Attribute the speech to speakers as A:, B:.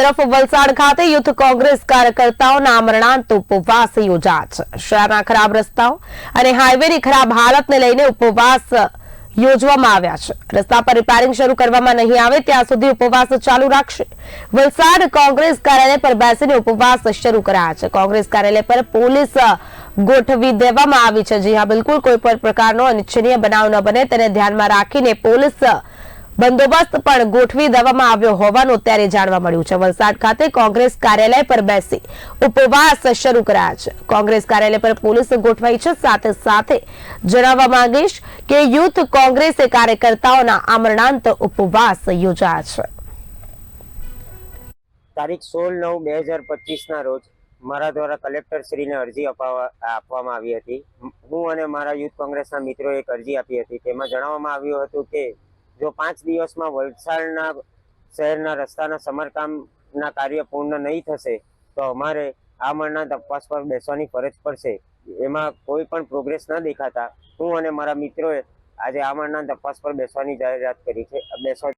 A: તરફ વલસાડ ખાતે યુથ કોંગ્રેસ કાર્યકર્તાઓના આમરણાંત ઉપવાસ યોજાયા શહેરના ખરાબ રસ્તાઓ અને હાઈવેની ખરાબ હાલતને લઈને ઉપવાસ યોજવામાં આવ્યા છે. રસ્તા પર રિપેરિંગ શરૂ કરવામાં નહીં આવે ત્યાં સુધી ઉપવાસ ચાલુ રાખશે. વલસાડ કોંગ્રેસ કાર્યાલય પર બેસીને ઉપવાસ શરૂ કરાયા છે. કોંગ્રેસ કાર્યાલય પર પોલીસ ગોઠવી દેવામાં આવી છે. જી હા, બિલકુલ કોઈ પણ પ્રકારનો અનિચ્છનીય બનાવ ન બને. તેને ધ્યાનમાં રાખીને પોલીસ બંદોબસ્ત પણ ગોઠવી દેવામાં આવ્યો હોવાનું ત્યારે જાણવા મળ્યું છે. વલસાડ ખાતે કોંગ્રેસ કાર્યાલય પર બેસી ઉપવાસ શરૂ કરાયા છે. કોંગ્રેસ કાર્યાલય પર પોલીસ ગોઠવાઈ છે. સાથે સાથે જણાવવા માંગીશ કે યુથ કોંગ્રેસે કાર્યકર્તાઓના આમરણાંત ઉપવાસ યોજાયા છે.
B: તારીખ સોળ નવ બે હજાર પચીસના રોજ મારા દ્વારા કલેક્ટર શ્રીને અરજી અપાવવા આપવામાં આવી હતી. હું અને મારા યુથ કોંગ્રેસના મિત્રોએ એક અરજી આપી હતી. તેમાં જણાવવામાં આવ્યું હતું કે જો પાંચ દિવસમાં વલસાડના શહેરના રસ્તાના સમારકામના કાર્ય પૂર્ણ નહીં થશે, તો અમારે આ મળના તપાસ પર બેસવાની ફરજ પડશે. એમાં કોઈ પણ પ્રોગ્રેસ ન દેખાતા. હું અને મારા મિત્રોએ આજે આ મળના તપાસ પર બેસવાની જાહેરાત કરી છે. બેસવા